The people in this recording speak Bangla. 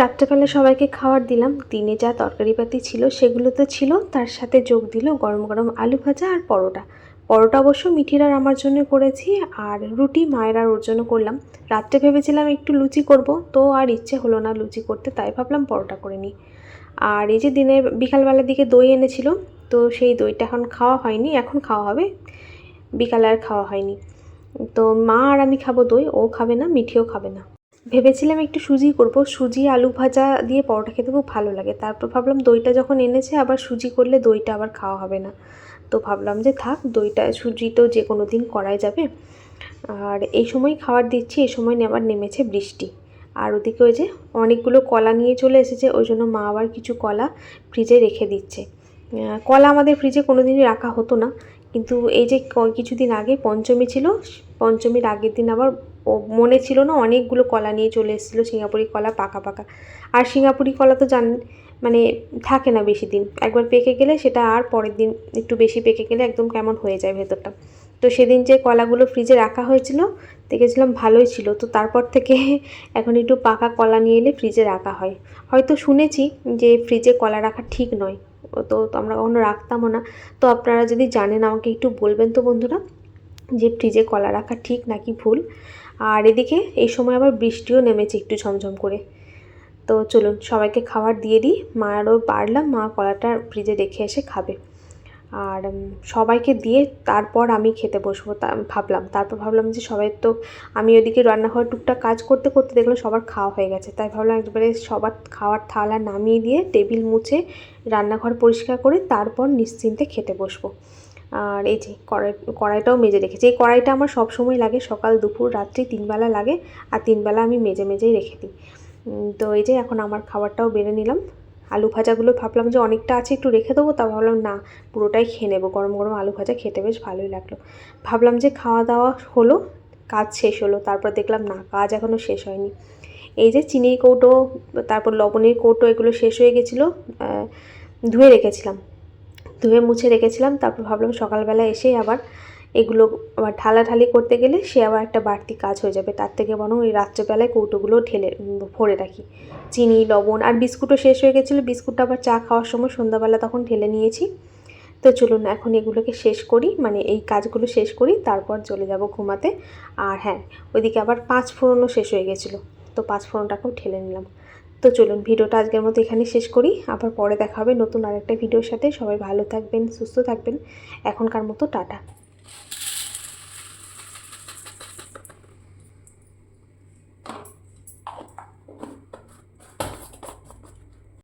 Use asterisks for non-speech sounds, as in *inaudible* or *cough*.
রাত্রেবেলা সবাইকে খাবার দিলাম। দিনে যা তরকারিপাতি ছিল সেগুলো তো ছিল। তার সাথে যোগ দিল গরম গরম আলু ভাজা আর পরোটা। পরোটা অবশ্য মিঠির আর আমার জন্য করেছি আর রুটি মায়ের আর ওর জন্য করলাম। রাত্রে ভেবেছিলাম একটু লুচি করব, তো আর ইচ্ছে হলো না লুচি করতে, তাই ভাবলাম পরোটা করে নিই। আর এই যে দিনের বিকালবেলার দিকে দই এনেছিল, তো সেই দইটা এখন খাওয়া হয়নি, এখন খাওয়া হবে। বিকালে আর খাওয়া হয়নি। তো মা আর আমি খাব দই, ও খাবে না, মিঠিও খাবে না। ভেবেছিলাম একটু সুজি করব। সুজি, আলু ভাজা দিয়ে পরোটা খেতে খুব ভালো লাগে। তারপর ভাবলাম দইটা যখন এনেছে, আবার সুজি করলে দইটা আবার খাওয়া হবে না। তো ভাবলাম যে থাক, দইটা, সুজি তো যে কোনো দিন করাই যাবে। আর এই সময় খাবার দিচ্ছি, এই সময় আবার নেমেছে বৃষ্টি। আর ওদিকে ওই যে অনেকগুলো কলা নিয়ে চলে এসেছে, ওই জন্য মা আবার কিছু কলা ফ্রিজে রেখে দিচ্ছে। কলা আমাদের ফ্রিজে কোনো দিনই রাখা হতো না। কিন্তু এই যে কিছুদিন আগে পঞ্চমী ছিল, পঞ্চমীর আগের দিন আবার মনে ছিল না অনেকগুলো কলা নিয়ে চলে এসেছিল, সিঙ্গাপুরি কলা পাকা পাকা। আর সিঙ্গাপুরি কলা তো জান মানে থাকে না বেশি দিন। একবার পেকে গেলে সেটা আর পরের দিন একটু বেশি পেকে গেলে একদম কেমন হয়ে যায় ভেতরটা। তো সেদিন যে কলাগুলো ফ্রিজে রাখা হয়েছিল, দেখেছিলাম ভালোই ছিল। তো তারপর থেকে *laughs* এখন একটু পাকা কলা নিয়ে এলে ফ্রিজে রাখা হয়। হয়তো শুনেছি যে ফ্রিজে কলা রাখা ঠিক নয়। ও তো তো আমরা কখনো রাখতামও না। তো আপনারা যদি জানেন, আমাকে একটু বলবেন তো বন্ধুরা? যে ফ্রিজে কলা রাখা ঠিক নাকি ভুল। আর এদিকে এই সময় আবার বৃষ্টিও নেমেছে একটু ঝমঝম করে। তো চলুন, সবাইকে খাবার দিয়ে দিই। মায়েরও পারলাম মা কলাটা ফ্রিজে রেখে এসে খাবে। আর সবাইকে দিয়ে তারপর আমি খেতে বসবো তা, ভাবলাম। তারপর ভাবলাম যে সবাই তো, আমি ওদিকে রান্নাঘর টুকটাক কাজ করতে করতে দেখলাম সবার খাওয়া হয়ে গেছে। তাই ভাবলাম একবারে সবার খাওয়ার থালা নামিয়ে দিয়ে টেবিল মুছে রান্নাঘর পরিষ্কার করে তারপর নিশ্চিন্তে খেতে বসবো। আর এই যে কড়াই, কড়াইটাও মেজে রেখেছি। এই কড়াইটা আমার সব সময় লাগে, সকাল, দুপুর, রাত্রি তিনবেলা লাগে আর তিনবেলা আমি মেজে মেজেই রেখে দিই। তো এই যে এখন আমার খাবারটাও বেড়ে নিলাম। আলু ভাজাগুলো ভাবলাম যে অনেকটা আছে একটু রেখে দেবো, তা ভাবলাম না, পুরোটাই খেয়ে নেব। গরম গরম আলু ভাজা খেতে বেশ ভালোই লাগল। ভাবলাম যে খাওয়া দাওয়া হলো, কাজ শেষ হলো, তারপর দেখলাম না, কাজ এখনও শেষ হয়নি। এই যে চিনির কৌটো, তারপর লবণের কৌটো, এগুলো শেষ হয়ে গেছিল ধুয়ে রেখেছিলাম। ধুয়ে মুছে রেখেছিলাম, তারপর ভাবলাম সকালবেলা এসেই আবার এগুলো আবার ঢালাঢালি করতে গেলে সে আবার একটা বাড়তি কাজ হয়ে যাবে। তার থেকে বরং ওই রাত্রেবেলায় কৌটোগুলো ঢেলে ভরে রাখি। চিনি, লবণ আর বিস্কুটও শেষ হয়ে গেছিল। বিস্কুটটা আবার চা খাওয়ার সময় সন্ধ্যাবেলা তখন ঢেলে নিয়েছি। তো চলুন এখন এগুলোকে শেষ করি মানে এই কাজগুলো শেষ করি, তারপর চলে যাব ঘুমাতে। আর হ্যাঁ ওইদিকে আবার পাঁচ ফোড়নও শেষ হয়ে গেছিল। তো পাঁচ ফোড়নটাকেও ঢেলে নিলাম। তো চলুন ভিডিওটা আজকের মতো এখানে শেষ করি। আবার পরে দেখা হবে নতুন আরেকটা ভিডিওর সাথে। সবাই ভালো থাকবেন, সুস্থ থাকবেন। এখনকার মতো টাটা।